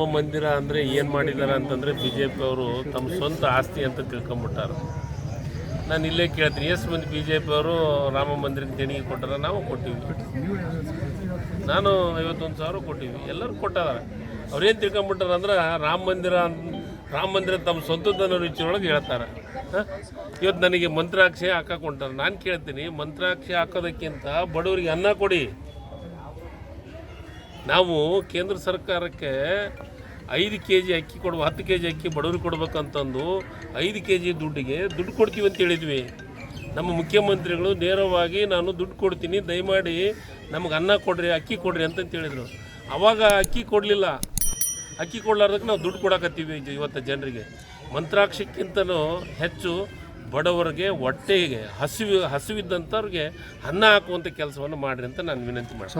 ರಾಮ ಮಂದಿರ ಅಂದರೆ ಏನು ಮಾಡಿದ್ದಾರೆ ಅಂತಂದರೆ ಬಿ ಜೆ ಪಿ ಅವರು ತಮ್ಮ ಸ್ವಂತ ಆಸ್ತಿ ಅಂತ ತಿಳ್ಕೊಂಬಿಟ್ಟಾರ. ನಾನು ಇಲ್ಲೇ ಕೇಳ್ತೀನಿ ಎಷ್ಟು ಮಂದಿ ಬಿ ಜೆ ಪಿಯವರು ರಾಮ ಮಂದಿರಕ್ಕೆ ದೇಣಿಗೆ ಕೊಟ್ಟಾರ ನಾವು ಕೊಟ್ಟಿವಿ. ನಾನು ಐವತ್ತೊಂದು ಸಾವಿರ ಕೊಟ್ಟಿವಿ, ಎಲ್ಲರೂ ಕೊಟ್ಟಾರ ಅವ್ರೇನು ತಿಳ್ಕೊಂಬಿಟ್ಟಾರ ಅಂದ್ರೆ ರಾಮ ಮಂದಿರ ರಾಮ ಮಂದಿರ ತಮ್ಮ ಸ್ವಂತದ ರುಚಿಯೊಳಗೆ ಹೇಳ್ತಾರೆ? ಇವತ್ತು ನನಗೆ ಮಂತ್ರಾಕ್ಷಿ ಹೊಂಟಾರ ನಾನು ಕೇಳ್ತೀನಿ, ಮಂತ್ರಾಕ್ಷಿ ಹಾಕೋದಕ್ಕಿಂತ ಬಡವರಿಗೆ ಅನ್ನ ಕೊಡಿ. ನಾವು ಕೇಂದ್ರ ಸರ್ಕಾರಕ್ಕೆ ಐದು ಕೆ ಜಿ ಅಕ್ಕಿ ಕೊಡುವ, ಹತ್ತು ಕೆ ಜಿ ಅಕ್ಕಿ ಬಡವ್ರಿಗೆ ಕೊಡ್ಬೇಕಂತಂದು ಐದು ಕೆ ಜಿ ದುಡ್ಡಿಗೆ ದುಡ್ಡು ಕೊಡ್ತೀವಿ ಅಂತ ಹೇಳಿದ್ವಿ. ನಮ್ಮ ಮುಖ್ಯಮಂತ್ರಿಗಳು ನೇರವಾಗಿ ನಾನು ದುಡ್ಡು ಕೊಡ್ತೀನಿ, ದಯಮಾಡಿ ನಮಗೆ ಅನ್ನ ಕೊಡ್ರಿ, ಅಕ್ಕಿ ಕೊಡ್ರಿ ಅಂತಂತ ಹೇಳಿದರು. ಅವಾಗ ಅಕ್ಕಿ ಕೊಡಲಿಲ್ಲ. ಅಕ್ಕಿ ಕೊಡ್ಲಾರ್ದಕ್ಕೆ ನಾವು ದುಡ್ಡು ಕೊಡಕತ್ತೀವಿ ಇವತ್ತು ಜನರಿಗೆ. ಮಂತ್ರಾಕ್ಷಕ್ಕಿಂತಲೂ ಹೆಚ್ಚು ಬಡವರಿಗೆ, ಹೊಟ್ಟೆಗೆ, ಹಸಿವು, ಹಸಿವಿದ್ದಂಥವ್ರಿಗೆ ಅನ್ನ ಹಾಕುವಂಥ ಕೆಲಸವನ್ನು ಮಾಡಿರಿ ಅಂತ ನಾನು ವಿನಂತಿ ಮಾಡ್ತೀನಿ.